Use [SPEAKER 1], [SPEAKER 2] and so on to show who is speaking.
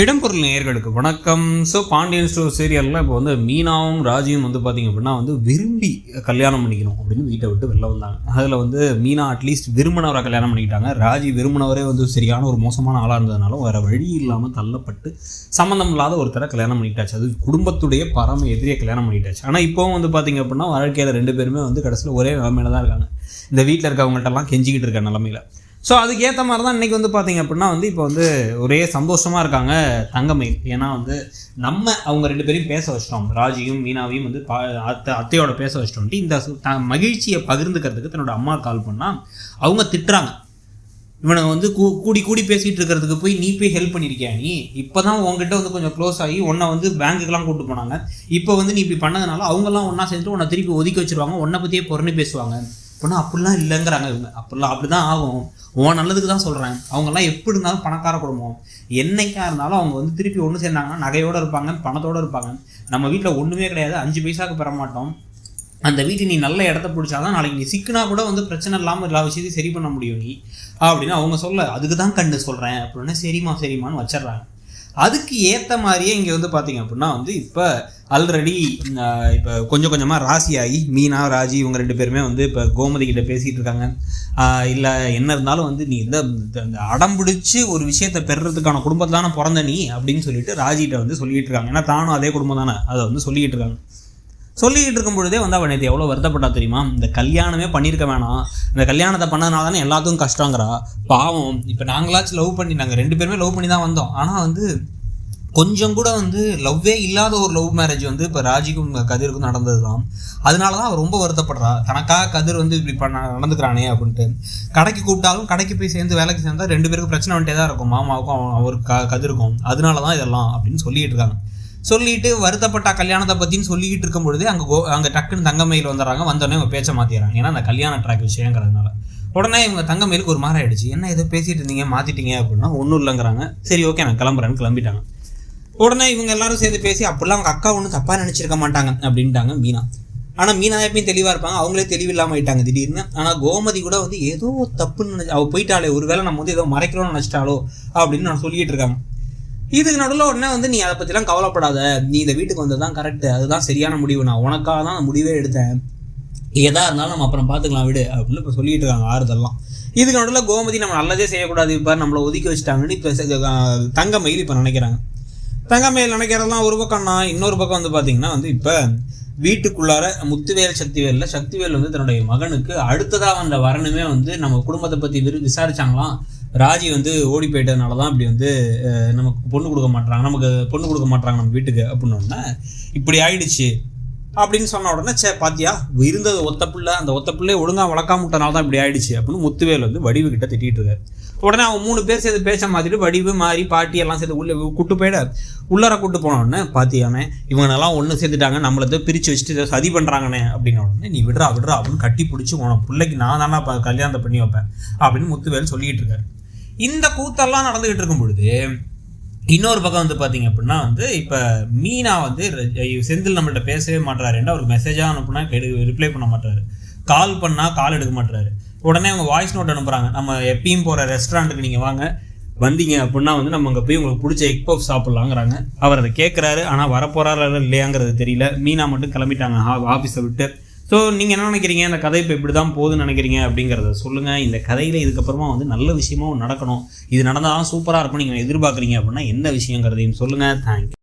[SPEAKER 1] இடம்பொருள் நேயர்களுக்கு வணக்கம். ஸோ பாண்டியன் ஸ்டோர் சீரியலில் இப்போ வந்து மீனாவும் ராஜியும் வந்து பார்த்திங்க அப்படின்னா வந்து விரும்பி கல்யாணம் பண்ணிக்கணும் அப்படின்னு வீட்டை விட்டு வெளில வந்தாங்க. அதில் வந்து மீனா அட்லீஸ்ட் விரும்பினவரை கல்யாணம் பண்ணிக்கிட்டாங்க. ராஜி விரும்பினவரே வந்து சரியான ஒரு மோசமான ஆளாக இருந்ததுனால வேறு வழி இல்லாமல் தள்ளப்பட்டு சம்மந்தம் இல்லாத ஒருத்தரை கல்யாணம் பண்ணிட்டாச்சு அது குடும்பத்துடைய பரம எதிரியை கல்யாணம் பண்ணிட்டாச்சு ஆனால் இப்போவும் வந்து பார்த்திங்க அப்படின்னா வாழ்க்கையில் ரெண்டு பேருமே வந்து கடைசியில் ஒரே நிலமையில தான் இருக்காங்க. இந்த வீட்டில் இருக்கவங்கள்ட்டெல்லாம் கெஞ்சிக்கிட்டு இருக்க நிலமையில. ஸோ அதுக்கேற்ற மாதிரி தான் இன்றைக்கி வந்து பார்த்தீங்க அப்படின்னா வந்து இப்போ வந்து ஒரே சந்தோஷமாக இருக்காங்க தங்கமயில் ஏன்னா வந்து நம்ம அவங்க ரெண்டு பேரையும் பேச வச்சிட்டோம். ராஜியும் மீனாவையும் வந்து பா அத்தை அத்தையோட பேச வச்சிட்டோம்ட்டு இந்த த மகிழ்ச்சியை பகிர்ந்துக்கிறதுக்கு தன்னோட அம்மா கால் பண்ணால் அவங்க திட்டுறாங்க. இவனை வந்து கூ கூடி கூடி பேசிகிட்டு இருக்கிறதுக்கு போய் நீ போய் ஹெல்ப் பண்ணியிருக்கியா நீ? இப்போ தான் உங்ககிட்ட வந்து கொஞ்சம் க்ளோஸ் ஆகி உன்னை வந்து பேங்க்குக்கெலாம் கூட்டு போனாங்க. இப்போ வந்து நீ இப்படி பண்ணதுனால அவங்கெல்லாம் ஒன்றா சேர்ந்துட்டு உன்னை திருப்பி ஒதுக்கி வச்சிருவாங்க. உன்னை பற்றியே பொறுன்னு பேசுவாங்க. அப்படின்னா அப்படிலாம் இல்லைங்கிறாங்க இவங்க. அப்படிலாம் அப்படி தான் ஆகும். உன் நல்லதுக்கு தான் சொல்கிறேன் அவங்கெல்லாம் எப்படி இருந்தாலும் பணக்கார குடும்பம். என்னைக்கா இருந்தாலும் அவங்க வந்து திருப்பி ஒன்று சேர்ந்தாங்கன்னா நகையோடு இருப்பாங்க பணத்தோடு இருப்பாங்க. நம்ம வீட்டில் ஒன்றுமே கிடையாது. அஞ்சு பைசாவுக்கு பெற மாட்டோம். அந்த வீட்டு நீ நல்ல இடத்த பிடிச்சாதான் நாளைக்கு நீ சிக்கினா கூட வந்து பிரச்சனை இல்லாமல் எல்லா விஷயத்தையும் சரி பண்ண முடியும் நீ. அப்படின்னு அவங்க சொல்ல அதுக்கு தான் கண்டு சொல்கிறேன் அப்படின்னா சரிம்மா சரிம்மான்னு வச்சிடுறாங்க. அதுக்கு ஏற்ற மாதிரியே இங்கே வந்து பார்த்தீங்க அப்படின்னா வந்து இப்போ ஆல்ரெடி இப்போ கொஞ்சம் கொஞ்சமாக ராசியாகி மீனா ராஜி இவங்க ரெண்டு பேருமே வந்து இப்போ கோமதி கிட்ட பேசிகிட்டு இருக்காங்க. இல்லை என்ன இருந்தாலும் வந்து நீ இந்த இந்த- அடம் பிடிச்சி ஒரு விஷயத்தை பெறுறதுக்கான குடும்பத்தில் தானே பிறந்த நீ அப்படின்னு சொல்லிட்டு ராஜிகிட்ட வந்து சொல்லிகிட்டு இருக்காங்க. ஏன்னா தானும் அதே குடும்பம் தானே. அதை வந்து சொல்லிக்கிட்டு இருக்காங்க. சொல்லிக்கிட்டு இருக்கும் பொழுதே வந்து அவன் நேற்று எவ்வளோ வருத்தப்பட்டா தெரியுமா? இந்த கல்யாணமே பண்ணியிருக்க வேணாம். இந்த கல்யாணத்தை பண்ணதுனால தானே எல்லாத்துக்கும் கஷ்டங்கிறா. பாவம். இப்போ நாங்களாச்சும் லவ் பண்ணி நாங்கள் ரெண்டு பேருமே லவ் பண்ணி தான் வந்தோம். ஆனால் வந்து கொஞ்சம் கூட வந்து லவ்வே இல்லாத ஒரு லவ் மேரேஜ் வந்து இப்போ ராஜிக்கும் கதிருக்கும் நடந்தது தான் அதனால தான் அவள் ரொம்ப வருத்தப்படுறா. தனக்காக கதிர் வந்து இப்படி பண்ண நடந்துக்கிறானே அப்படின்ட்டு. கடைக்கு கூப்பிட்டாலும் கடைக்கு போய் சேர்ந்து வேலைக்கு சேர்ந்தா ரெண்டு பேருக்கும் பிரச்சனை வந்துட்டே தான் இருக்கும். மாமாவுக்கும் அவன் அவர் க கதிருக்கும். அதனால தான் இதெல்லாம் அப்படின்னு சொல்லிட்டு இருக்காங்க. சொல்லிட்டு வருத்தப்பட்ட கல்யாணத்தை பற்றின்னு சொல்லிக்கிட்டு இருக்கும் பொழுது அங்கே கோ அங்கே டக்குன்னு தங்கமயில் வந்துடுறாங்க. வந்தோடனே அவங்க பேச்சை மாற்றிடுறாங்க ஏன்னா அந்த கல்யாண ட்ராக் விஷயங்கிறதுனால. உடனே இவங்க தங்கமயிலுக்கு ஒரு மாதிரி ஆயிடுச்சு. என்ன ஏதோ பேசிட்டு இருந்தீங்க? மாற்றிட்டீங்க அப்படின்னா ஒன்றும் இல்லைங்கிறாங்க. சரி ஓகே நான் கிளம்புறேன்னு கிளம்பிட்டாங்க. உடனே இவங்க எல்லாரும் சேர்ந்து பேசி அப்படிலாம் அவங்க அக்கா ஒன்றும் தப்பாக நினச்சிருக்க மாட்டாங்க. அப்படின்ட்டாங்க மீனா. ஆனால் மீனா எப்பயும் தெளிவாக இருப்பாங்க. அவங்களே தெளிவில்லாமல் ஆயிட்டாங்க திடீர்னு. ஆனால் கோமதி கூட வந்து ஏதோ தப்புன்னு நினைச்சு அவள் போயிட்டாளே. ஒருவேளை நம்ம வந்து ஏதோ மறைக்கிறோம்னு நினச்சிட்டாலோ அப்படின்னு நான் சொல்லிட்டு இருக்காங்க. இதுக்கு நடுவில் உடனே வந்து நீ அதை பற்றிலாம் கவலைப்படாத. நீ இந்த வீட்டுக்கு வந்தது தான் கரெக்டு அதுதான் சரியான முடிவு. நான் உனக்காக தான் அந்த முடிவே எடுத்தேன். எதாக இருந்தாலும் நம்ம அப்புறம் பார்த்துக்கலாம் விடு அப்படின்னு இப்போ சொல்லிட்டு இருக்காங்க ஆறுதெல்லாம். இதுக்கு நடுவில் கோமதி நம்ம நல்லதே செய்யக்கூடாது. இப்போ நம்மளை ஒதுக்கி வச்சுட்டாங்கன்னு இப்போ தங்கமயில் இப்போ நினைக்கிறாங்க. தங்கமயில் நினைக்கிறதெல்லாம் ஒரு பக்கம்னா இன்னொரு பக்கம் வந்து பார்த்தீங்கன்னா வந்து இப்போ வீட்டுக்குள்ளார முத்துவேல் சக்திவேலில் சக்திவேல் வந்து தன்னுடைய மகனுக்கு அடுத்ததாக வந்த வரணுமே வந்து நம்ம குடும்பத்தை பற்றி விரு விசாரிச்சாங்களாம். ராஜி வந்து ஓடி போயிட்டதுனால தான் இப்படி வந்து நமக்கு பொண்ணு கொடுக்க மாட்டாங்க நமக்கு பொண்ணு கொடுக்க மாட்டாங்க நம்ம வீட்டுக்கு அப்படின்னு இப்படி ஆயிடுச்சு அப்படின்னு சொன்ன உடனே சே பாத்தியா இருந்தது ஒத்த பிள்ளை அந்த ஒத்த பிள்ளையை ஒழுங்கா வளர்க்காம விட்டனால தான் இப்படி ஆயிடுச்சு அப்படின்னு முத்துவேல் வந்து வடிவு கிட்ட திட்டிட்டு இருக்காரு. உடனே அவன் மூணு பேர் சேர்ந்து பேச மாத்திட்டு வடிவு மாறி பாட்டி எல்லாம் சேர்ந்து உள்ளே கூட்டு போயிட உள்ளார கூட்டு போனோடனே பாத்தியானே இவங்கெல்லாம் ஒன்று சேர்த்துட்டாங்க நம்மளது பிரித்து வச்சுட்டு ஏதோ சதி பண்ணுறாங்கண்ணே அப்படின்ன உடனே நீ விடுறா விடுறா அப்படின்னு கட்டி பிடிச்சி உன பிள்ளைக்கு நான் தானே கல்யாணத்தை பண்ணி வைப்பேன் அப்படின்னு முத்துவேல் சொல்லிட்டு இருக்காரு. இந்த கூத்தெல்லாம் நடந்துகிட்டு இருக்கும் பொழுது இன்னொரு பக்கம் வந்து பார்த்தீங்க அப்படின்னா வந்து இப்போ மீனா வந்து செந்தில் நம்மள்ட்ட பேசவே மாட்டாருன்னு அவருக்கு மெசேஜாக அனுப்புனா எடு ரிப்ளை பண்ண மாட்டாரு கால் பண்ணால் கால் எடுக்க மாட்டாரு உடனே அவங்க வாய்ஸ் நோட் அனுப்புகிறாங்க நம்ம எப்பயும் போகிற ரெஸ்டாரண்ட்டுக்கு நீங்கள் வாங்க. வந்தீங்க அப்படின்னா வந்து நம்ம அங்கே போய் உங்களுக்கு பிடிச்ச எக் பஃப் சாப்பிட்லாங்கிறாங்க. அவர் அதை கேட்குறாரு ஆனால் வரப்போறாரா இல்லையாங்கிறது தெரியல. மீனா மட்டும் கிளம்பிட்டாங்க. ஆஃபீஸை விட்டு ஸோ நீங்கள் என்ன நினைக்கிறீங்க? இந்த கதை இப்போ இப்படி தான் போகுதுன்னு நினைக்கிறீங்க? அப்படிங்கிறத சொல்லுங்கள் இந்த கதையில் இதுக்கப்புறமா வந்து நல்ல விஷயமும் நடக்கணும். இது நடந்தால் தான் சூப்பராக இருக்கும். நீங்கள் எதிர்பார்க்குறீங்க அப்படின்னா என்ன விஷயங்கிறதையும் சொல்லுங்கள் தேங்க்யூ